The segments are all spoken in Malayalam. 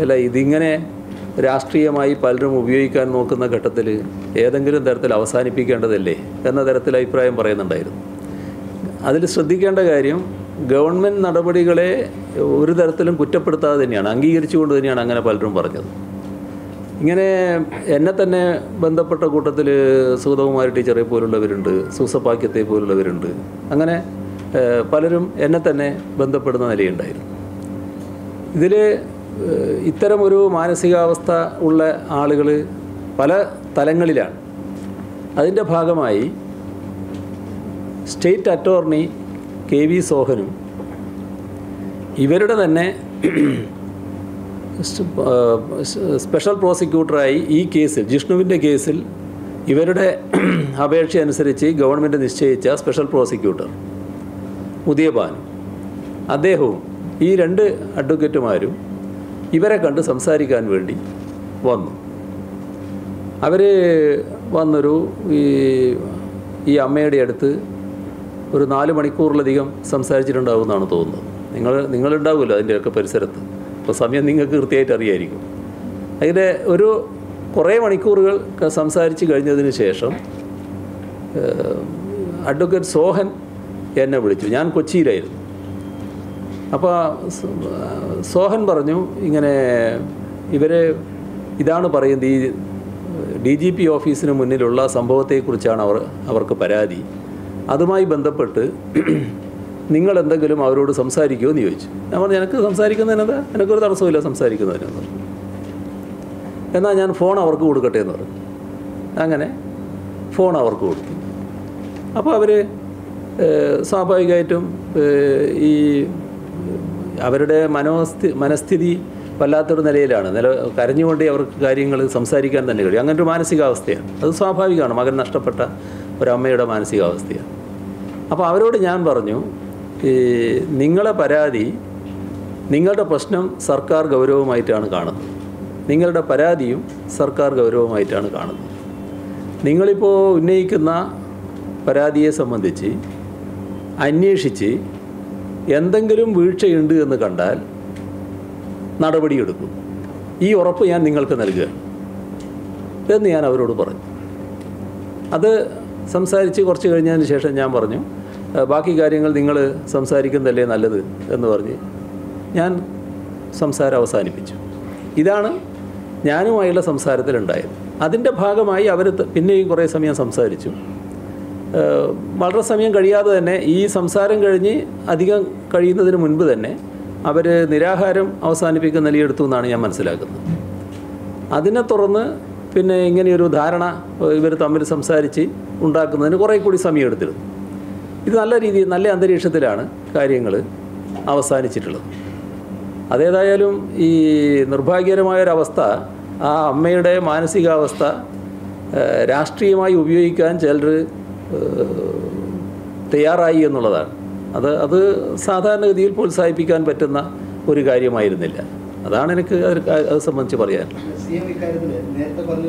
അല്ല ഇതിങ്ങനെ രാഷ്ട്രീയമായി പലരും ഉപയോഗിക്കാൻ നോക്കുന്ന ഘട്ടത്തിൽ ഏതെങ്കിലും തരത്തിൽ അവസാനിപ്പിക്കേണ്ടതല്ലേ എന്ന തരത്തിൽ അഭിപ്രായം പറയുന്നുണ്ടായിരുന്നു. അതിൽ ശ്രദ്ധിക്കേണ്ട കാര്യം ഗവൺമെന്റ് നടപടികളെ ഒരു തരത്തിലും കുറ്റപ്പെടുത്താതെ തന്നെയാണ് അംഗീകരിച്ചുകൊണ്ട് തന്നെയാണ് അങ്ങനെ പലരും പറഞ്ഞത്. ഇങ്ങനെ എന്നെ തന്നെ ബന്ധപ്പെട്ട കൂട്ടത്തിൽ സുഗതകുമാരി ടീച്ചറെ പോലുള്ളവരുണ്ട് സൂസപ്പാക്യത്തെ പോലുള്ളവരുണ്ട് അങ്ങനെ പലരും എന്നെ തന്നെ ബന്ധപ്പെടുന്ന നിലയുണ്ടായിരുന്നു. ഇതിൽ ഇത്തരം ഒരു മാനസികാവസ്ഥ ഉള്ള ആളുകൾ പല തലങ്ങളിലാണ്. അതിന്റെ ഭാഗമായി സ്റ്റേറ്റ് അറ്റോർണി കെ വി സോഹനും ഇവരുടെ തന്നെ സ്പെഷ്യൽ പ്രോസിക്യൂട്ടറായി ഈ കേസിൽ ജിഷ്ണുവിന്റെ കേസിൽ ഇവരുടെ അപേക്ഷ അനുസരിച്ച് ഗവൺമെന്റ് നിശ്ചയിച്ച സ്പെഷ്യൽ പ്രോസിക്യൂട്ടർ ഉദയഭാൻ അദ്ദേഹവും ഈ രണ്ട് അഡ്വക്കേറ്റുമാരും ഇവരെ കണ്ട് സംസാരിക്കാൻ വേണ്ടി വന്നു. അവർ വന്നൊരു ഈ ഈ അമ്മയുടെ അടുത്ത് ഒരു നാല് മണിക്കൂറിലധികം സംസാരിച്ചിട്ടുണ്ടാവുമെന്നാണ് തോന്നുന്നത്. നിങ്ങൾ നിങ്ങളുണ്ടാവുമല്ലോ അതിന്റെയൊക്കെ പരിസരത്ത്. അപ്പോൾ സമയം നിങ്ങൾക്ക് കൃത്യമായിട്ട് അറിയായിരിക്കും. അതിന്റെ ഒരു കുറേ മണിക്കൂറുകൾ സംസാരിച്ച് കഴിഞ്ഞതിന് ശേഷം അഡ്വക്കേറ്റ് സോഹൻ എന്നെ വിളിച്ചു. ഞാൻ കൊച്ചിയിലായിരുന്നു. അപ്പോൾ സോഹൻ പറഞ്ഞു ഇങ്ങനെ ഇവരെ ഇതാണ് പറയുന്നത് ഈ ഡി ജി പി ഓഫീസിന് മുന്നിലുള്ള സംഭവത്തെക്കുറിച്ചാണ് അവർ അവർക്ക് പരാതി. അതുമായി ബന്ധപ്പെട്ട് നിങ്ങൾ എന്തെങ്കിലും അവരോട് സംസാരിക്കുമോ എന്ന് ചോദിച്ചു. ഞാൻ പറഞ്ഞു എനിക്ക് സംസാരിക്കുന്നതിനെന്താ എനിക്കൊരു തടസ്സമില്ല സംസാരിക്കുന്നതിനെന്ന് പറഞ്ഞു. എന്നാൽ ഞാൻ ഫോൺ അവർക്ക് കൊടുക്കട്ടെ എന്ന് പറഞ്ഞു. അങ്ങനെ ഫോൺ അവർക്ക് കൊടുത്തു. അപ്പോൾ അവർ സ്വാഭാവികമായിട്ടും ഈ അവരുടെ മനോസ്ഥി മനസ്ഥിതി വല്ലാത്തൊരു നിലയിലാണ്. നില കരഞ്ഞുകൊണ്ടേ അവർക്ക് കാര്യങ്ങൾ സംസാരിക്കാൻ തന്നെ കഴിയും. അങ്ങനെ ഒരു മാനസികാവസ്ഥയാണ്. അത് സ്വാഭാവികമാണ്. മകൻ നഷ്ടപ്പെട്ട ഒരമ്മയുടെ മാനസികാവസ്ഥയാണ്. അപ്പോൾ അവരോട് ഞാൻ പറഞ്ഞു ഈ നിങ്ങളെ പരാതി നിങ്ങളുടെ പ്രശ്നം സർക്കാർ ഗൗരവമായിട്ടാണ് കാണുന്നത്. നിങ്ങളുടെ പരാതിയും സർക്കാർ ഗൗരവമായിട്ടാണ് കാണുന്നത്. നിങ്ങളിപ്പോൾ ഉന്നയിക്കുന്ന പരാതിയെ സംബന്ധിച്ച് അന്വേഷിച്ച് എന്തെങ്കിലും വീഴ്ചയുണ്ട് എന്ന് കണ്ടാൽ നടപടിയെടുക്കും. ഈ ഉറപ്പ് ഞാൻ നിങ്ങൾക്ക് നൽകുക എന്ന് ഞാൻ അവരോട് പറഞ്ഞു. അത് സംസാരിച്ച് കുറച്ച് കഴിഞ്ഞതിന് ശേഷം ഞാൻ പറഞ്ഞു ബാക്കി കാര്യങ്ങൾ നിങ്ങൾ സംസാരിക്കുന്നതല്ലേ നല്ലത്? എന്ന് പറഞ്ഞ് ഞാൻ സംസാരം അവസാനിപ്പിച്ചു. ഇതാണ് ഞാനുമായുള്ള സംസാരത്തിലുണ്ടായത്. അതിന്റെ ഭാഗമായി അവർ പിന്നെയും കുറേ സമയം സംസാരിച്ചു. വളരെ സമയം കഴിയാതെ തന്നെ ഈ സംസാരം കഴിഞ്ഞ് അധികം കഴിയുന്നതിന് മുൻപ് തന്നെ അവർ നിരാഹാരം അവസാനിപ്പിക്കുന്ന നിലയെടുത്തു എന്നാണ് ഞാൻ മനസ്സിലാക്കുന്നത്. അതിനെ തുറന്ന് പിന്നെ ഇങ്ങനെയൊരു ധാരണ ഇവർ തമ്മിൽ സംസാരിച്ച് ഉണ്ടാക്കുന്നതിന് കുറേ കൂടി സമയം എടുത്തിരുന്നു ഇത് നല്ല രീതിയിൽ നല്ല അന്തരീക്ഷത്തിലാണ് കാര്യങ്ങൾ അവസാനിച്ചിട്ടുള്ളത്. അതേതായാലും ഈ നിർഭാഗ്യകരമായൊരവസ്ഥ ആ അമ്മയുടെ മാനസികാവസ്ഥ രാഷ്ട്രീയമായി ഉപയോഗിക്കാൻ ചിലർ തയ്യാറായി എന്നുള്ളതാണ്. അത് അത് സാധാരണഗതിയിൽ പ്രോത്സാഹിപ്പിക്കാൻ പറ്റുന്ന ഒരു കാര്യമായിരുന്നില്ല. അതാണ് എനിക്ക് അത് സംബന്ധിച്ച് പറയാൻ. നേരത്തെ പറഞ്ഞ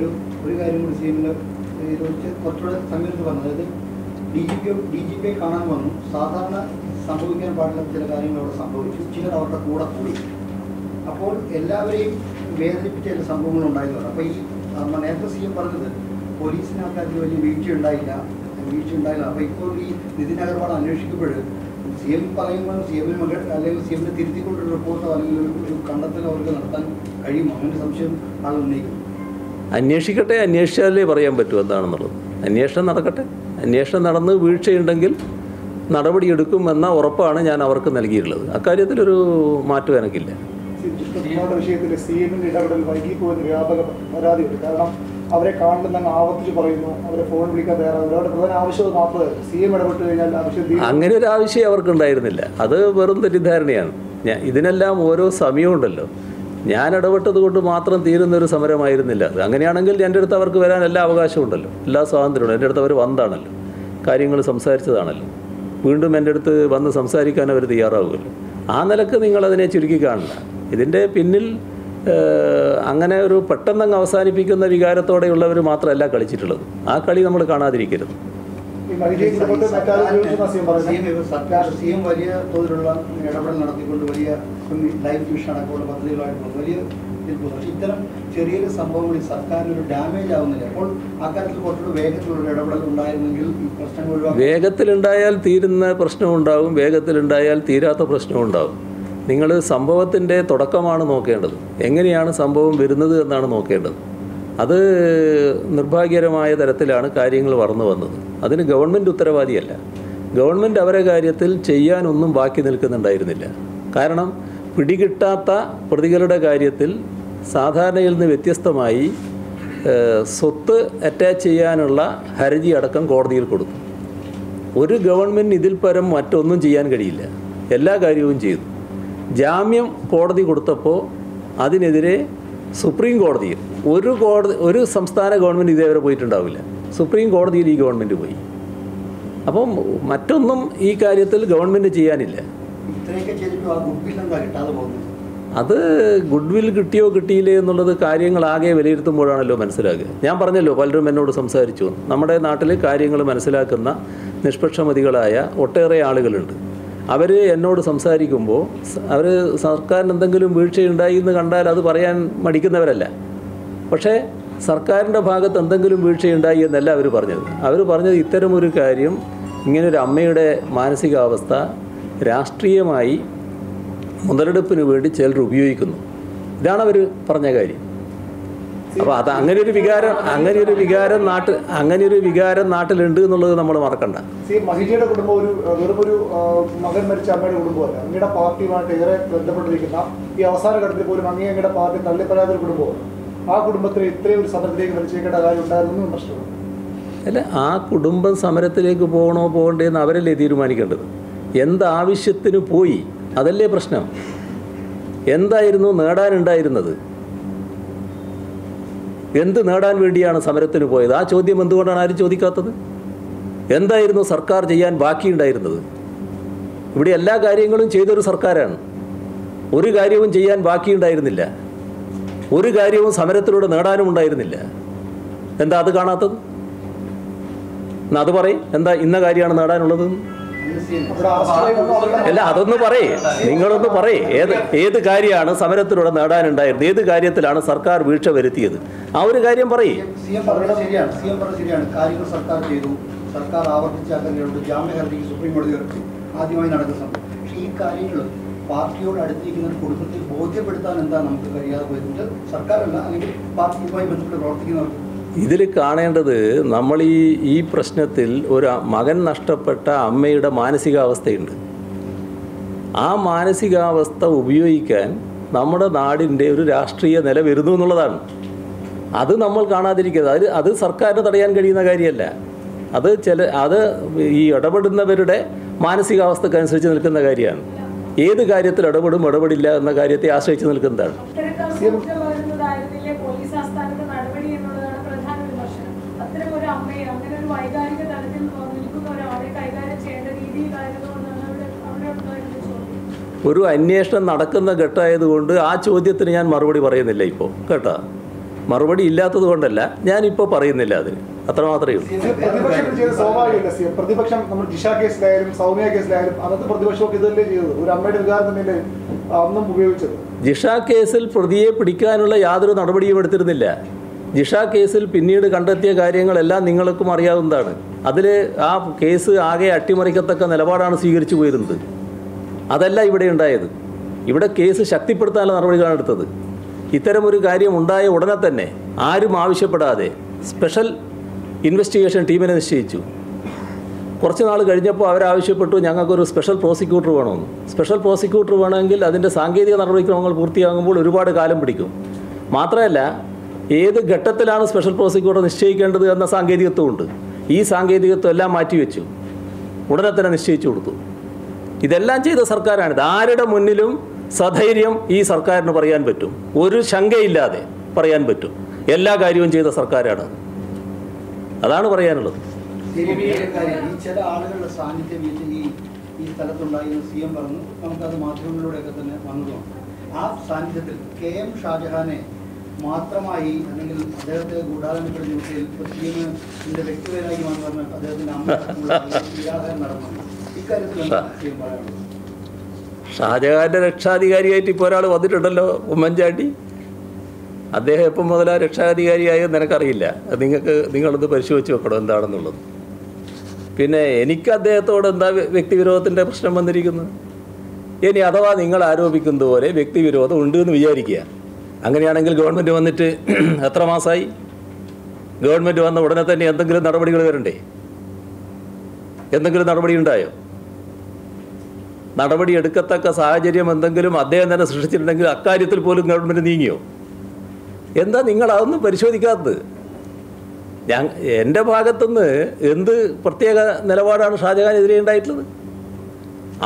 ഒരു ഒരു കാര്യം കൂടി സി എമ്മിന് ഇതിനെക്കുറിച്ച് കുറച്ചുകൂടെ സമയത്ത് പറഞ്ഞു. അതായത് ഡി ജി സാധാരണ സംഭവിക്കാൻ പാടില്ലാത്ത ചില കാര്യങ്ങൾ അവിടെ സംഭവിച്ചു. ചിലർ അവരുടെ കൂടെ കൂടി. അപ്പോൾ എല്ലാവരെയും വേദനിപ്പിച്ച ചില സംഭവങ്ങൾ ഉണ്ടായിരുന്നു അപ്പോൾ ഈ നേരത്തെ സി എം പറഞ്ഞത് പോലീസിന് അതിന് വലിയ വീഴ്ച ഉണ്ടായില്ല വീഴ്ച ഉണ്ടായില്ല അപ്പോൾ ഇപ്പോൾ ഈ നിതിൻ അഗർവാൾ അന്വേഷിക്കുമ്പോൾ സി എം പറയുമ്പോൾ സി എമ്മിന് മകൾ അല്ലെങ്കിൽ സി എമ്മിനെ തിരുത്തിക്കൊണ്ടൊരു റിപ്പോർട്ടോ അല്ലെങ്കിൽ ഒരു കണ്ടെത്തൽ അവർക്ക് നടത്താൻ കഴിയുമോ അങ്ങനെ സംശയം ആൾ ഉന്നയിക്കും അന്വേഷിക്കട്ടെ അന്വേഷിച്ചാലേ പറയാൻ പറ്റൂ എന്താണെന്നുള്ളത് അന്വേഷണം നടക്കട്ടെ അന്വേഷണം നടന്ന് വീഴ്ചയുണ്ടെങ്കിൽ നടപടിയെടുക്കും എന്ന ഉറപ്പാണ് ഞാൻ അവർക്ക് നൽകിയിട്ടുള്ളത് അക്കാര്യത്തിലൊരു മാറ്റം എനിക്കില്ല വിഷയത്തിൽ സി എമ്മിന്റെ ഇടപെടൽ വൈകിപ്പോയെന്ന് വ്യാപക പരാതിയുണ്ട് കാരണം അവരെ കാണുന്ന അങ്ങ് ആവർത്തിച്ച് പറയുന്നു. അവരെ ഫോൺ വിളിക്കാൻ തയ്യാറാവുന്നു പ്രധാന ആവശ്യം മാത്രമേ സി എം ഇടപെട്ട് കഴിഞ്ഞാൽ ആവശ്യം അങ്ങനെ ഒരു ആവശ്യം അവർക്കുണ്ടായിരുന്നില്ല. അത് വെറും തെറ്റിദ്ധാരണയാണ്. ഞാൻ ഇതിനെല്ലാം ഓരോ സമയമുണ്ടല്ലോ ഞാൻ ഇടപെട്ടത് കൊണ്ട് മാത്രം തീരുന്ന ഒരു സമരമായിരുന്നില്ല. അത് അങ്ങനെയാണെങ്കിൽ എന്റെ അടുത്ത് അവർക്ക് വരാൻ എല്ലാ അവകാശമുണ്ടല്ലോ എല്ലാ സ്വാതന്ത്ര്യമുണ്ട് എന്റെ അടുത്ത് അവർ വന്നാണല്ലോ. കാര്യങ്ങൾ സംസാരിച്ചതാണല്ലോ. വീണ്ടും എന്റെ അടുത്ത് വന്ന് സംസാരിക്കാൻ അവർ തയ്യാറാവുമല്ലോ ആ നിലയ്ക്ക് നിങ്ങളതിനെ ചുരുക്കി കാണില്ല ഇതിന്റെ പിന്നിൽ അങ്ങനെ ഒരു പെട്ടെന്നങ്ങ് അവസാനിപ്പിക്കുന്ന വികാരത്തോടെയുള്ളവർ മാത്രമല്ല കളിച്ചിട്ടുള്ളത്. ആ കളി നമ്മൾ കാണാതിരിക്കരുത്. വലിയ തോതിലുള്ള ഇടപെടൽ നടത്തിക്കൊണ്ട് വലിയ ലൈഫ് മിഷൻ അടക്കമുള്ള. വലിയ ഇത്തരം സർക്കാരിന് ഒരു ഡാമേജ് ആവുന്നില്ല. അപ്പോൾ അക്കാര്യത്തിൽ കുറച്ചുകൂടി വേഗത്തിലുള്ള ഒരു ഇടപെടൽ ഉണ്ടായിരുന്നെങ്കിൽ ഈ പ്രശ്നങ്ങൾ വേഗത്തിലുണ്ടായാൽ തീരുന്ന പ്രശ്നമുണ്ടാവും. വേഗത്തിലുണ്ടായാൽ തീരാത്ത പ്രശ്നമുണ്ടാവും. നിങ്ങൾ സംഭവത്തിന്റെ തുടക്കമാണ് നോക്കേണ്ടത്. എങ്ങനെയാണ് സംഭവം വരുന്നത് എന്നാണ് നോക്കേണ്ടത്. അത് നിർഭാഗ്യകരമായ തരത്തിലാണ് കാര്യങ്ങൾ വളർന്നു വന്നത്. അതിന് ഗവൺമെന്റ് ഉത്തരവാദിയല്ല. ഗവൺമെന്റ് അവരെ കാര്യത്തിൽ ചെയ്യാനൊന്നും ബാക്കി നിൽക്കുന്നുണ്ടായിരുന്നില്ല. കാരണം പിടികിട്ടാത്ത പ്രതികളുടെ കാര്യത്തിൽ സാധാരണയിൽ നിന്ന് വ്യത്യസ്തമായി സ്വത്ത് അറ്റാച്ച് ചെയ്യാനുള്ള ഹർജി അടക്കം കോടതിയിൽ കൊടുത്തു. ഒരു ഗവൺമെന്റ് ഇതിൽ പരം മറ്റൊന്നും ചെയ്യാൻ കഴിയില്ല. എല്ലാ കാര്യവും ചെയ്തു. ജാമ്യം കോടതി കൊടുത്തപ്പോൾ അതിനെതിരെ സുപ്രീം കോടതിയിൽ ഒരു കോടതി ഒരു സംസ്ഥാന ഗവൺമെന്റ് ഇതേവരെ പോയിട്ടുണ്ടാവില്ല. സുപ്രീം കോടതിയിൽ ഈ ഗവൺമെന്റ് പോയി. അപ്പം മറ്റൊന്നും ഈ കാര്യത്തിൽ ഗവൺമെന്റ് ചെയ്യാനില്ല. അത് ഗുഡ് വിൽ കിട്ടിയോ കിട്ടിയില്ലേ എന്നുള്ളത് കാര്യങ്ങളാകെ വിലയിരുത്തുമ്പോഴാണല്ലോ മനസ്സിലാകുക. ഞാൻ പറഞ്ഞല്ലോ പലരും എന്നോട് സംസാരിച്ചു. നമ്മുടെ നാട്ടിൽ കാര്യങ്ങൾ മനസ്സിലാക്കുന്ന നിഷ്പക്ഷമതികളായ ഒട്ടേറെ ആളുകളുണ്ട്. അവർ എന്നോട് സംസാരിക്കുമ്പോൾ അവർ സർക്കാരിന് എന്തെങ്കിലും വീഴ്ചയുണ്ടായി എന്ന് കണ്ടാൽ അത് പറയാൻ മടിക്കുന്നവരല്ല. പക്ഷേ സർക്കാരിന്റെ ഭാഗത്ത് എന്തെങ്കിലും വീഴ്ചയുണ്ടായി എന്നല്ല അവർ പറഞ്ഞത്. അവർ പറഞ്ഞത് ഇത്തരമൊരു കാര്യം ഇങ്ങനൊരു അമ്മയുടെ മാനസികാവസ്ഥ രാഷ്ട്രീയമായി മുതലെടുപ്പിന് വേണ്ടി ചിലർ ഉപയോഗിക്കുന്നു. ഇതാണ് അവർ പറഞ്ഞ കാര്യം. അപ്പോൾ അത് അങ്ങനെ ഒരു വികാരം അങ്ങനെ ഒരു വികാരം നാട്ടിൽ അങ്ങനെ ഒരു വികാരം നാട്ടിലുണ്ട് എന്നുള്ളത് നമ്മൾ മറക്കണ്ട. മഹിജയുടെ കുടുംബം ഒരു വെറും ഒരു മകൻ മരിച്ച അമ്മയുടെ കുടുംബമല്ല. അങ്ങയുടെ പാർട്ടിയുമായിട്ട് ഏറെ ബന്ധപ്പെട്ടിരിക്കുന്ന ഈ അവസാന ഘട്ടത്തിൽ പോലും അങ്ങേ അങ്ങയുടെ പാർട്ടി തള്ളിപ്പറയാത്ത ഒരു കുടുംബമാണ്. ആ കുടുംബത്തിന് ഇത്രയും ഒരു സമരത്തിലേക്ക് വലിച്ചേക്കേണ്ട കാര്യം ഉണ്ടായിരുന്നു പ്രശ്നമാണ് അല്ല ആ കുടുംബം സമരത്തിലേക്ക് പോകണോ പോകണ്ടേ എന്ന് അവരല്ലേ തീരുമാനിക്കേണ്ടത്? എന്താവശ്യത്തിന് പോയി? അതല്ലേ പ്രശ്നം. എന്തായിരുന്നു നേടാനുണ്ടായിരുന്നത്? എന്ത് നേടാൻ വേണ്ടിയാണ് സമരത്തിന് പോയത്? ആ ചോദ്യം എന്തുകൊണ്ടാണ് ആരും ചോദിക്കാത്തത്? എന്തായിരുന്നു സർക്കാർ ചെയ്യാൻ ബാക്കിയുണ്ടായിരുന്നത്? ഇവിടെ എല്ലാ കാര്യങ്ങളും ചെയ്തൊരു സർക്കാരാണ്. ഒരു കാര്യവും ചെയ്യാൻ ബാക്കിയുണ്ടായിരുന്നില്ല. ഒരു കാര്യവും സമരത്തിലൂടെ നേടാനും ഉണ്ടായിരുന്നില്ല. എന്താ അത് കാണാത്തത്? എന്നാ അത് പറയും. എന്താ ഇന്ന കാര്യമാണ് നേടാനുള്ളത് അല്ല അതൊന്ന് പറയേ. നിങ്ങളൊന്ന് പറയേ. ഏത് ഏത് കാര്യമാണ് സമരത്തിലൂടെ നേടാനുണ്ടായിരുന്നത്? ഏത് കാര്യത്തിലാണ് സർക്കാർ വീഴ്ച വരുത്തിയത്? ആ ഒരു കാര്യം പറയേ. സർക്കാർ സുപ്രീം ഈ പാർട്ടിയോട് അടുത്തിരിക്കുന്ന കുടുംബത്തിൽ ബോധ്യപ്പെടുത്താൻ എന്താ നമുക്ക് കഴിയാതെ പോയിട്ടുണ്ട് സർക്കാരല്ല അല്ലെങ്കിൽ പാർട്ടിയുമായി ബന്ധപ്പെട്ട് പ്രവർത്തിക്കുന്നവർക്ക് ഇതിൽ കാണേണ്ടത് നമ്മൾ ഈ ഈ പ്രശ്നത്തിൽ ഒരു മകൻ നഷ്ടപ്പെട്ട അമ്മയുടെ മാനസികാവസ്ഥയുണ്ട്. ആ മാനസികാവസ്ഥ ഉപയോഗിക്കാൻ നമ്മുടെ നാടിന്റെ ഒരു രാഷ്ട്രീയ നില വരുന്നു എന്നുള്ളതാണ്. അത് നമ്മൾ കാണാതിരിക്കുന്നത് അത് അത് സർക്കാരിന് തടയാൻ കഴിയുന്ന കാര്യമല്ല. അത് ചില അത് ഈ ഇടപെടുന്നവരുടെ മാനസികാവസ്ഥക്കനുസരിച്ച് നിൽക്കുന്ന കാര്യമാണ്. ഏത് കാര്യത്തിൽ ഇടപെടും ഇടപെടില്ല എന്ന കാര്യത്തെ ആശ്രയിച്ച് നിൽക്കുന്നതാണ് അത്തരക്കാർക്ക് കുറ്റം വരുന്നതായിരുന്നില്ലേ പോലീസ് ആസ്ഥാനത്തെ നടപടി എന്നുള്ളതാണ് പ്രധാന വിമർശനം അത്തരം ഒരു അമ്മയെ അങ്ങനെ ഒരു വൈകാരിക തലത്തിൽ നിൽക്കുന്ന ഒരാളെ കൈകാര്യം ചെയ്യേണ്ട രീതിയിലായിരുന്നു എന്നാണ് അവിടെ അവിടെ ഉണ്ടായിരുന്ന ചോദ്യം ഒരു അന്വേഷണം നടക്കുന്ന ഘട്ടമായതുകൊണ്ട് ആ ചോദ്യത്തിന് ഞാൻ മറുപടി പറയുന്നില്ല ഇപ്പോൾ കേട്ടോ? മറുപടി ഇല്ലാത്തത് കൊണ്ടല്ല ഞാനിപ്പോൾ പറയുന്നില്ല അതിന്. അത്ര മാത്രമേ ഉള്ളൂ പ്രതിപക്ഷം നമ്മൾ ജിഷ കേസിലായാലും സൗമ്യ കേസിലായാലും അന്നത്തെ പ്രതിപക്ഷമൊക്കെ ഇതല്ലേ ചെയ്തത്? ഒരു അമ്മയുടെ വികാരം തന്നെയല്ലേ അന്നും ഉപയോഗിച്ചത്? ജിഷ കേസിൽ പ്രതിയെ പിടിക്കാനുള്ള യാതൊരു നടപടിയും എടുത്തിരുന്നില്ല. ജിഷ കേസിൽ പിന്നീട് കണ്ടെത്തിയ കാര്യങ്ങളെല്ലാം നിങ്ങൾക്കും അറിയാവുന്നതാണ്. അതിൽ ആ കേസ് ആകെ അട്ടിമറിക്കത്തക്ക നിലപാടാണ് സ്വീകരിച്ചു പോയിരുന്നത്. അതല്ല ഇവിടെ ഉണ്ടായത്. ഇവിടെ കേസ് ശക്തിപ്പെടുത്താനുള്ള നടപടികളാണ് എടുത്തത്. ഇത്തരമൊരു കാര്യം ഉണ്ടായ ഉടനെ തന്നെ ആരും ആവശ്യപ്പെടാതെ സ്പെഷ്യൽ ഇൻവെസ്റ്റിഗേഷൻ ടീമിനെ നിശ്ചയിച്ചു. കുറച്ച് നാൾ കഴിഞ്ഞപ്പോൾ അവരാവശ്യപ്പെട്ടു ഞങ്ങൾക്കൊരു സ്പെഷ്യൽ പ്രോസിക്യൂട്ടർ വേണമെന്ന്. സ്പെഷ്യൽ പ്രോസിക്യൂട്ടർ വേണമെങ്കിൽ അതിന്റെ സാങ്കേതിക നടപടിക്രമങ്ങൾ പൂർത്തിയാകുമ്പോൾ ഒരുപാട് കാലം പിടിക്കും. മാത്രമല്ല ഏത് ഘട്ടത്തിലാണ് സ്പെഷ്യൽ പ്രോസിക്യൂട്ടർ നിശ്ചയിക്കേണ്ടത് എന്ന സാങ്കേതികത്വമുണ്ട്. ഈ സാങ്കേതികത്വം എല്ലാം മാറ്റിവെച്ചു. ഉടനെ തന്നെ നിശ്ചയിച്ചു കൊടുത്തു. ഇതെല്ലാം ചെയ്ത സർക്കാരാണിത്. ആരുടെ മുന്നിലും സധൈര്യം ഈ സർക്കാരിന് പറയാൻ പറ്റും. ഒരു ശങ്കയില്ലാതെ പറയാൻ പറ്റും. എല്ലാ കാര്യവും ചെയ്ത സർക്കാരാണ്. അതാണ് പറയാനുള്ളത്. ചില ആളുകളുടെ സാന്നിധ്യം ഈ ഈ ഈ സ്ഥലത്തുണ്ടായിരുന്നു സി എം പറഞ്ഞു നമുക്കത് മാധ്യമങ്ങളിലൂടെയൊക്കെ തന്നെ ആ സാന്നിധ്യത്തിൽ കെ എം ഷാജഹാനെ മാത്രമായി അല്ലെങ്കിൽ അദ്ദേഹത്തെ ഗൂഢാലോചനപ്പെടുന്ന വിഷയത്തിൽ മുസ്ലിമിന്റെ വ്യക്തിപരമായി വന്ന് പറഞ്ഞ അദ്ദേഹത്തിന്റെ അമ്മ നടന്നു. ഷാജഹാന്റെ രക്ഷാധികാരിയായിട്ട് ഇപ്പോൾ ഒരാൾ വന്നിട്ടുണ്ടല്ലോ ഉമ്മൻചാണ്ടി. അദ്ദേഹം എപ്പം മുതലാ രക്ഷാധികാരിയായെന്ന് നിനക്കറിയില്ല. നിങ്ങൾക്ക് നിങ്ങളൊന്ന് പരിശോധിച്ച് വെക്കണം എന്താണെന്നുള്ളത്. പിന്നെ എനിക്ക് അദ്ദേഹത്തോട് എന്താ വ്യ- വ്യക്തിവിരോധത്തിന്റെ പ്രശ്നം വന്നിരിക്കുന്നത് ഇനി അഥവാ നിങ്ങൾ ആരോപിക്കുന്നത് പോലെ വ്യക്തിവിരോധം ഉണ്ട് എന്ന് വിചാരിക്കുക. അങ്ങനെയാണെങ്കിൽ ഗവൺമെന്റ് വന്നിട്ട് എത്ര മാസമായി ഗവൺമെന്റ് വന്ന ഉടനെ തന്നെ എന്തെങ്കിലും നടപടികൾ വരണ്ടേ? എന്തെങ്കിലും നടപടി ഉണ്ടായോ? നടപടി എടുക്കത്തക്ക സാഹചര്യം എന്തെങ്കിലും അദ്ദേഹം തന്നെ സൃഷ്ടിച്ചിട്ടുണ്ടെങ്കിൽ അക്കാര്യത്തിൽ പോലും ഗവൺമെന്റ് നീങ്ങിയോ? എന്താ നിങ്ങൾ അതൊന്നും പരിശോധിക്കാത്തത്? ഞാൻ എന്റെ ഭാഗത്തുനിന്ന് എന്ത് പ്രത്യേക നിലപാടാണ് ഷാജഹാനെതിരെ ഉണ്ടായിട്ടുള്ളത്?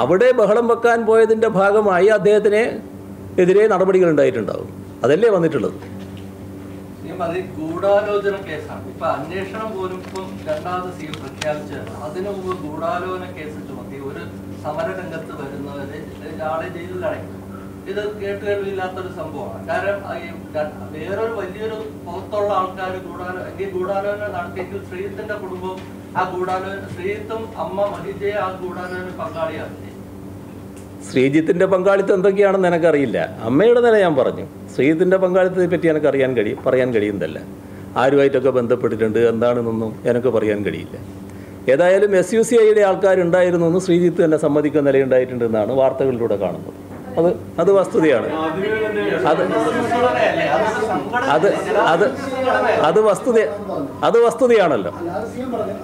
അവിടെ ബഹളം വെക്കാൻ പോയതിന്റെ ഭാഗമായി അദ്ദേഹത്തിന് എതിരെ നടപടികൾ ഉണ്ടായിട്ടുണ്ടാവും. അതല്ലേ വന്നിട്ടുള്ളത്? കേസാണ്. അന്വേഷണം പോലും രണ്ടാമത് ഒരു സമരരംഗത്ത് വരുന്നവരെ ആളെ ജയിലിലടയ്ക്കും ഇത് കേട്ടുകേൾവില്ലാത്തൊരു സംഭവമാണ്. കാരണം വേറൊരു വലിയൊരു പുറത്തുള്ള ആൾക്കാർ ഗൂഢാലോ ഈ ഗൂഢാലോചന നടത്തിയെങ്കിൽ ശ്രീത്തിന്റെ കുടുംബം ആ ഗൂഢാലോചന ശ്രീത്തും അമ്മ മഹിജയെ ആ ഗൂഢാലോചന പങ്കാളിയാക്കി ശ്രീജിത്തിന്റെ പങ്കാളിത്തം എന്തൊക്കെയാണെന്ന് എനിക്കറിയില്ല. അമ്മയുടെ നില ഞാൻ പറഞ്ഞു. ശ്രീജിത്തിന്റെ പങ്കാളിത്തത്തെ പറ്റി എനിക്ക് അറിയാൻ കഴിയും പറയാൻ കഴിയുന്നതല്ല. ആരുമായിട്ടൊക്കെ ബന്ധപ്പെട്ടിട്ടുണ്ട് എന്താണെന്നൊന്നും എനിക്ക് പറയാൻ കഴിയില്ല. ഏതായാലും എസ് യു സി ഐയുടെ ആൾക്കാരുണ്ടായിരുന്നു എന്ന് ശ്രീജിത്ത് തന്നെ സമ്മതിക്കുന്ന നിലയുണ്ടായിട്ടുണ്ട് എന്നാണ് വാർത്തകളിലൂടെ കാണുന്നത്. അത് അത് വസ്തുതയാണ്. അത് അത് അത് അത് വസ്തുത അത് വസ്തുതയാണല്ലോ.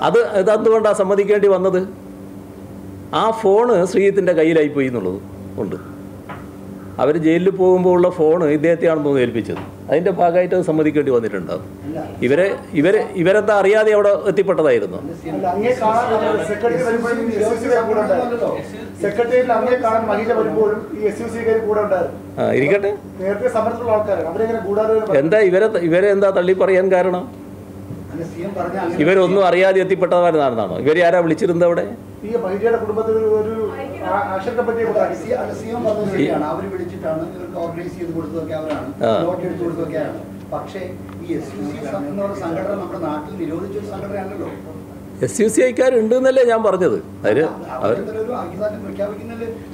അത് ഇതെന്തുകൊണ്ടാണ് സമ്മതിക്കേണ്ടി വന്നത്? ആ ഫോണ് ശ്രീജിത്തിന്റെ കയ്യിലായിപ്പോയി എന്നുള്ളത് ഉണ്ട്. അവർ ജയിലിൽ പോകുമ്പോൾ ഉള്ള ഫോണ് ഇദ്ദേഹത്തെയാണെന്ന് തോന്നുന്നു ഏൽപ്പിച്ചത്. അതിന്റെ ഭാഗമായിട്ട് അത് സമ്മതിക്കേണ്ടി വന്നിട്ടുണ്ടാവും ഇവരെ ഇവരെ ഇവരെന്താ അറിയാതെ അവിടെ എത്തിപ്പെട്ടതായിരുന്നു? ഇരിക്കട്ടെ. എന്താ ഇവരെ ഇവരെ എന്താ തള്ളി പറയാൻ കാരണം ഇവരൊന്നും അറിയാതെ എത്തിപ്പെട്ടവരാണെന്നാണോ? ഇവരെ ആരാ വിളിച്ചിരുന്നത് അവിടെ? ഒരു- ഒരു വിളിച്ചിട്ടാണ് ഇവർക്ക് ഓർഗനൈസ് ചെയ്ത് കൊടുത്തതൊക്കെ അവരാണ്. നോട്ട് എടുത്ത് കൊടുത്തതൊക്കെയാണ്. പക്ഷേ ഈ എസ് യു സി എന്ന് പറയുന്ന സംഘടന നമ്മുടെ നാട്ടിൽ നിരോധിച്ചൊരു സംഘടനയാണല്ലോ. എസ് യു സി ഐക്കാരുണ്ട് എന്നല്ലേ ഞാൻ പറഞ്ഞത്. അവർ അവർ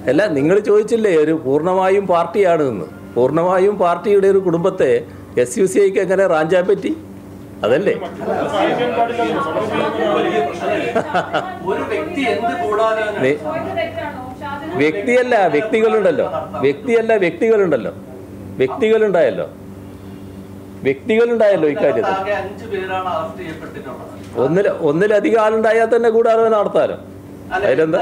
അല്ല നിങ്ങൾ ചോദിച്ചില്ലേ ഒരു പൂർണമായും പാർട്ടിയാണ് എന്ന് പൂർണമായും പാർട്ടിയുടെ ഒരു കുടുംബത്തെ എസ് യു സി ഐക്ക് എങ്ങനെ റാഞ്ചാൻ പറ്റി? അതല്ലേ? ഒരു വ്യക്തി എന്ത് ഗൂഢാലോചന വെ- വ്യക്തിയല്ല വ്യക്തികളുണ്ടല്ലോ. വ്യക്തിയല്ല വ്യക്തികളുണ്ടല്ലോ. വ്യക്തികളുണ്ടായല്ലോ. വ്യക്തികളുണ്ടായല്ലോ ഇക്കാര്യത്തിൽ ഒന്നിൽ ഒന്നിലധികം ആളുണ്ടായാൽ തന്നെ ഗൂഢാലോചന നടത്താലോ? അതിലെന്താ?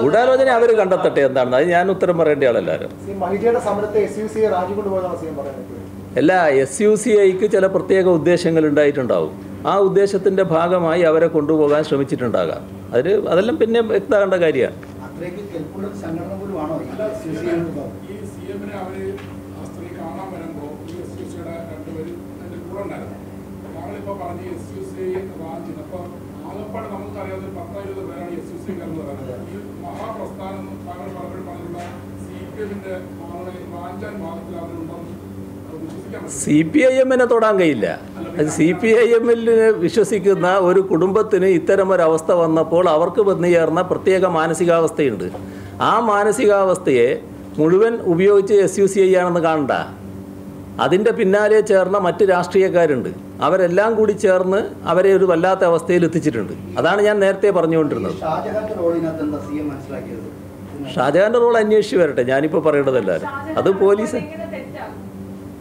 ഗൂഢാലോചന? അവർ അവർ കണ്ടെത്തട്ടെ? എന്താണെന്ന് അത് ഞാൻ ഉത്തരം പറയേണ്ട ആളെല്ലാവരും സമരത്തെ എസ് യു സി എം പറയുന്നത് അല്ല എസ് യു സി ഐക്ക് ചില പ്രത്യേക ഉദ്ദേശങ്ങൾ ഉണ്ടായിട്ടുണ്ടാവും. ആ ഉദ്ദേശത്തിന്റെ ഭാഗമായി അവരെ കൊണ്ടുപോകാൻ ശ്രമിച്ചിട്ടുണ്ടാകാം. അതിൽ അതെല്ലാം പിന്നെ വ്യക്തമാകേണ്ട കാര്യമാണ്. മഹാപ്രസ്ഥാനം താങ്കൾ പലപ്പോഴും പറഞ്ഞിട്ടുള്ള സി പി എമ്മിന്റെ ആളുകളെ റാഞ്ചാൻ ഭാഗത്തിൽ അവരുണ്ടെന്ന് വിശ്വസിക്കാൻ പറ്റും സി പി ഐ എമ്മിനെ തൊടാൻ കഴിയില്ല. സി പി ഐ എമ്മിൽ വിശ്വസിക്കുന്ന ഒരു കുടുംബത്തിന് ഇത്തരം ഒരു അവസ്ഥ വന്നപ്പോൾ അവർക്ക് വന്നു ചേർന്ന പ്രത്യേക മാനസികാവസ്ഥയുണ്ട്. ആ മാനസികാവസ്ഥയെ മുഴുവൻ ഉപയോഗിച്ച് എസ് യു സി ഐ ആണെന്ന് കാണണ്ട. അതിന്റെ പിന്നാലെ ചേർന്ന മറ്റ് രാഷ്ട്രീയക്കാരുണ്ട്. അവരെല്ലാം കൂടി ചേർന്ന് അവരെ ഒരു വല്ലാത്ത അവസ്ഥയിൽ എത്തിച്ചിട്ടുണ്ട്. അതാണ് ഞാൻ നേരത്തെ പറഞ്ഞുകൊണ്ടിരുന്നത്. ഷാജഹാന്റെ ഷാജഹാന്റെ റോൾ അന്വേഷിച്ച് വരട്ടെ. ഞാനിപ്പോൾ പറയേണ്ടതല്ലാരും അത് പോലീസ്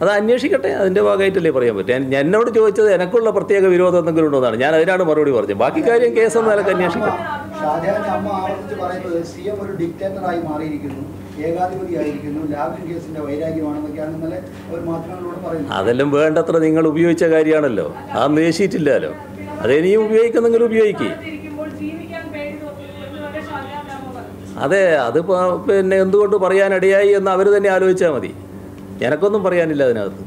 അത് അന്വേഷിക്കട്ടെ അതിന്റെ ഭാഗമായിട്ടല്ലേ പറയാൻ പറ്റും. ഞാൻ- എന്നോട് ചോദിച്ചത് എനക്കുള്ള പ്രത്യേക വിരോധം എന്തെങ്കിലും ഉണ്ടോ എന്നാണ്. ഞാൻ അതിനാണ് മറുപടി പറഞ്ഞത്. ബാക്കി കാര്യം കേസൊന്നും നിലയ്ക്ക് അന്വേഷിക്കാം. ഷാജഹാന്റെ അമ്മ ആവർത്തിച്ച് പറയുന്നത് സി എം ഒരു ഡിക്റ്റേറ്ററായി മാറിയിരിക്കുന്നു ഏകാധിപതിയായിരിക്കുന്നു ലാവ്ലിൻ കേസിന്റെ വൈരാഗ്യമാണെന്നൊക്കെയാണ് ഇന്നലെ ഒരു മാധ്യമങ്ങളോട് പറയുന്നത്. അതെല്ലാം വേണ്ടത്ര നിങ്ങൾ ഉപയോഗിച്ച കാര്യമാണല്ലോ. ആ നേശിയിട്ടില്ലല്ലോ ഇനിയും ഉപയോഗിക്കുന്നെങ്കിൽ ഉപയോഗിക്കേ. അതെ അതിപ്പോൾ പിന്നെ എന്തുകൊണ്ട് പറയാനിടയായി എന്ന് അവർ തന്നെ ആലോചിച്ചാൽ മതി. എനക്കൊന്നും പറയാനില്ല അതിനകത്ത്.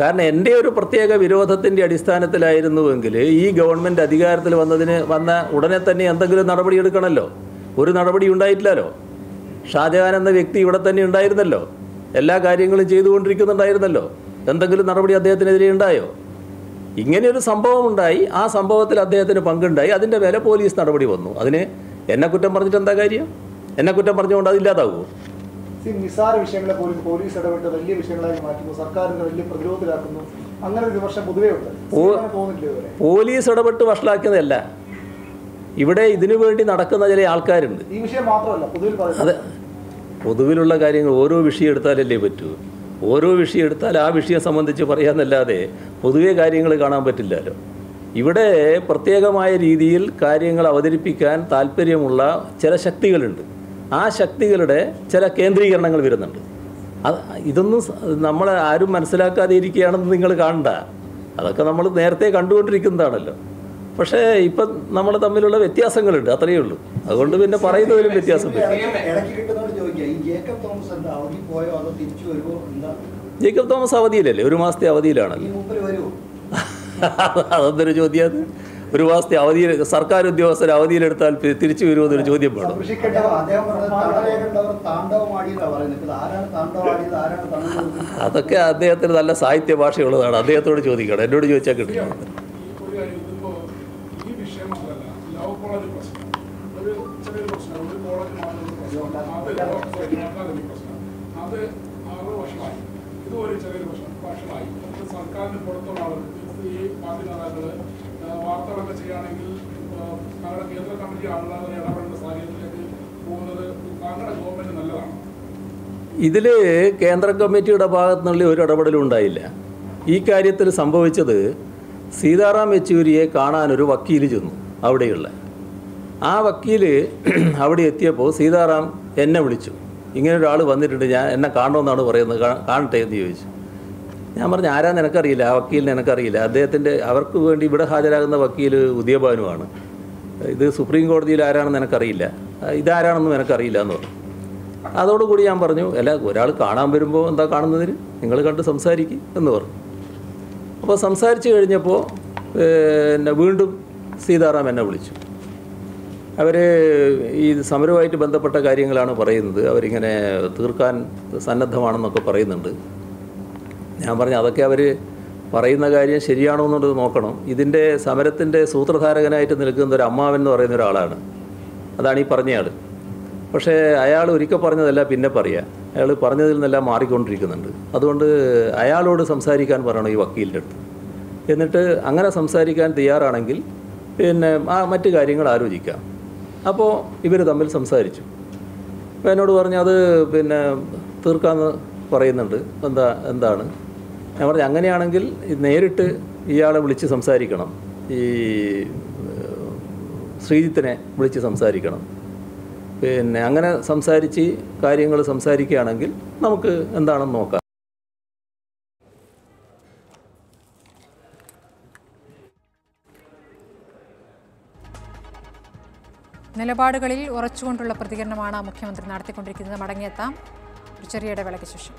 കാരണം എന്റെ ഒരു പ്രത്യേക വിരോധത്തിന്റെ അടിസ്ഥാനത്തിലായിരുന്നുവെങ്കിൽ ഈ ഗവൺമെന്റ് അധികാരത്തിൽ വന്നതിന് വന്ന ഉടനെ തന്നെ എന്തെങ്കിലും നടപടി എടുക്കണമല്ലോ. ഒരു നടപടി ഉണ്ടായിട്ടില്ലല്ലോ. ഷാജഹാൻ എന്ന വ്യക്തി ഇവിടെ തന്നെ ഉണ്ടായിരുന്നല്ലോ. എല്ലാ കാര്യങ്ങളും ചെയ്തുകൊണ്ടിരിക്കുന്നുണ്ടായിരുന്നല്ലോ. എന്തെങ്കിലും നടപടി അദ്ദേഹത്തിനെതിരെ ഉണ്ടായോ? ഇങ്ങനെയൊരു സംഭവം ഉണ്ടായി. ആ സംഭവത്തിൽ അദ്ദേഹത്തിന് പങ്കുണ്ടായി. അതിന്റെ വില പോലീസ് നടപടി വന്നു. അതിന് എന്നെ കുറ്റം പറഞ്ഞിട്ട് എന്താ കാര്യം? എന്നെ കുറ്റം പറഞ്ഞുകൊണ്ട് അതില്ലാതാകുമോ ഈ നിസാര വിഷയങ്ങളെ പോലും പോലീസ് ഇടപെട്ട് വലിയ വിഷയങ്ങളായി മാറ്റുന്നു. സർക്കാരിന്റെ വലിയ പ്രതിരോധത്തിലാക്കുന്നു. അങ്ങനെ ഒരു വിമർശനം പൊതുവേ ഉണ്ട്. പോലീസ് ഇടപെട്ട് വഷളാക്കുന്നതല്ല ഇവിടെ ഇതിനു വേണ്ടി നടക്കുന്ന ചില ആൾക്കാരുണ്ട്. ഈ വിഷയം മാത്രമല്ല പൊതുവിൽ അതെ. പൊതുവിലുള്ള കാര്യങ്ങൾ ഓരോ വിഷയം എടുത്താലല്ലേ പറ്റൂ? ഓരോ വിഷയം എടുത്താൽ ആ വിഷയം സംബന്ധിച്ച് പറയാമെന്നല്ലാതെ പൊതുവേ കാര്യങ്ങൾ കാണാൻ പറ്റില്ലല്ലോ. ഇവിടെ പ്രത്യേകമായ രീതിയിൽ കാര്യങ്ങൾ അവതരിപ്പിക്കാൻ താല്പര്യമുള്ള ചില ശക്തികളുണ്ട്. ആ ശക്തികളുടെ ചില കേന്ദ്രീകരണങ്ങൾ വരുന്നുണ്ട്. അത് ഇതൊന്നും നമ്മൾ ആരും മനസ്സിലാക്കാതെ ഇരിക്കുകയാണെന്ന് നിങ്ങൾ കാണണ്ട. അതൊക്കെ നമ്മൾ നേരത്തെ കണ്ടുകൊണ്ടിരിക്കുന്നതാണല്ലോ. പക്ഷേ ഇപ്പം നമ്മൾ തമ്മിലുള്ള വ്യത്യാസങ്ങളുണ്ട് അത്രയേ ഉള്ളൂ. അതുകൊണ്ട് പിന്നെ പറയുന്നതിലും വ്യത്യാസം ജേക്കബ് തോമസ് അവധിയിലല്ലേ? ഒരു മാസത്തെ അവധിയിലാണല്ലോ. അതെന്തൊരു ചോദ്യം അത്. ഒരു മാസത്തെ അവധിയിൽ സർക്കാർ ഉദ്യോഗസ്ഥരെ അവധിയിലെടുത്താൽ തിരിച്ചു വരുമെന്നൊരു ചോദ്യം വേണം. അതൊക്കെ അദ്ദേഹത്തിന് നല്ല സാഹിത്യ ഭാഷയുള്ളതാണ്. അദ്ദേഹത്തോട് ചോദിക്കണം. എന്നോട് ചോദിച്ചാൽ കിട്ടില്ല ഈ ഒരു കാര്യം ഇതിപ്പോ ഈ വിഷയം മാത്രമല്ല ലവ് കോളേജ് പ്രശ്നം ഒരു ചെറിയൊരു പ്രശ്നം ഒരു കോളേജ് മാത്രം പ്രശ്നം അത് സർക്കാരിന്റെ പ്രശ്നം അത് ആറ് വർഷമായി ഇത് ഒരു ചെറിയൊരു പ്രശ്നം വർഷമായി നമുക്ക് സർക്കാരിന് പുറത്തുള്ള ആളുകൾ ഈ പാർട്ടി നേതാക്കൾ ആ, വാർത്തകളൊക്കെ ചെയ്യുകയാണെങ്കിൽ ആ, ഞങ്ങളുടെ കേന്ദ്ര കമ്മിറ്റി ആളുകൾ ഇടപെടേണ്ട സാഹചര്യത്തിലേക്ക് പോകുന്നത് താങ്കളുടെ ഗവൺമെന്റ് നല്ലതാണ് ഇതിൽ കേന്ദ്ര കമ്മിറ്റിയുടെ ഭാഗത്തു നിന്നുള്ള ഒരു ഇടപെടലും ഉണ്ടായില്ല. ഈ കാര്യത്തിൽ സംഭവിച്ചത് സീതാറാം യെച്ചൂരിയെ കാണാനൊരു വക്കീൽ ചെന്നു അവിടെയുള്ള. ആ വക്കീൽ അവിടെ എത്തിയപ്പോൾ സീതാറാം എന്നെ വിളിച്ചു. ഇങ്ങനെ ഒരാൾ വന്നിട്ടുണ്ട് ഞാൻ എന്നെ കാണണമെന്നാണ് പറയുന്നത് കാണട്ടെ എന്ന് ചോദിച്ചു. ഞാൻ പറഞ്ഞു ആരാന്ന് എനിക്കറിയില്ല ആ വക്കീലിന് എനിക്കറിയില്ല അദ്ദേഹത്തിന്റെ അവർക്ക് വേണ്ടി ഇവിടെ ഹാജരാകുന്ന വക്കീൽ ഉദയഭാനുവാണ്. ഇത് സുപ്രീം കോടതിയിൽ ആരാണെന്ന് എനിക്കറിയില്ല ഇതാരാണെന്നും എനിക്കറിയില്ല എന്ന് പറഞ്ഞു. അതോടുകൂടി ഞാൻ പറഞ്ഞു അല്ല ഒരാൾ കാണാൻ വരുമ്പോൾ എന്താ കാണുന്നതിന്? നിങ്ങൾ കണ്ട് സംസാരിക്കും എന്ന് പറഞ്ഞു. അപ്പോൾ സംസാരിച്ച് കഴിഞ്ഞപ്പോൾ പിന്നെ വീണ്ടും സീതാറാം എന്നെ വിളിച്ചു. അവർ ഈ സമരവുമായിട്ട് ബന്ധപ്പെട്ട കാര്യങ്ങളാണ് പറയുന്നത്. അവരിങ്ങനെ തീർക്കാൻ സന്നദ്ധമാണെന്നൊക്കെ പറയുന്നുണ്ട്. ഞാൻ പറഞ്ഞു അതൊക്കെ അവർ പറയുന്ന കാര്യം ശരിയാണോ എന്നുള്ളത് നോക്കണം. ഇതിന്റെ സമരത്തിന്റെ സൂത്രധാരകനായിട്ട് നിൽക്കുന്ന ഒരു അമ്മാവൻ എന്ന് പറയുന്ന ഒരാളാണ്. അതാണ് ഈ പറഞ്ഞയാൾ പക്ഷേ അയാൾ ഒരിക്കൽ പറഞ്ഞതല്ല പിന്നെ പറയുക അയാൾ പറഞ്ഞതിൽ നിന്നെല്ലാം മാറിക്കൊണ്ടിരിക്കുന്നുണ്ട്. അതുകൊണ്ട് അയാളോട് സംസാരിക്കാൻ പറയണം ഈ വക്കീലിന്റെ അടുത്ത്. എന്നിട്ട് അങ്ങനെ സംസാരിക്കാൻ തയ്യാറാണെങ്കിൽ പിന്നെ ആ മറ്റു കാര്യങ്ങൾ ആലോചിക്കാം. അപ്പോൾ ഇവർ തമ്മിൽ സംസാരിച്ചു. അപ്പോൾ എന്നോട് പറഞ്ഞു അത് പിന്നെ തീർക്കാമെന്ന് പറയുന്നുണ്ട്. എന്താ എന്താണ്? ഞാൻ പറഞ്ഞു അങ്ങനെയാണെങ്കിൽ നേരിട്ട് ഇയാളെ വിളിച്ച് സംസാരിക്കണം. ഈ ശ്രീജിത്തിനെ വിളിച്ച് സംസാരിക്കണം. പിന്നെ അങ്ങനെ സംസാരിച്ച് കാര്യങ്ങൾ സംസാരിക്കുകയാണെങ്കിൽ നമുക്ക് എന്താണെന്ന് നോക്കാം. നിലപാടുകളിൽ ഉറച്ചുകൊണ്ടുള്ള പ്രതികരണമാണ് മുഖ്യമന്ത്രി നടത്തിക്കൊണ്ടിരിക്കുന്നത്. മടങ്ങിയെത്താം. ഒരു ചെറിയ ഇടവേളയ്ക്ക് ശേഷം.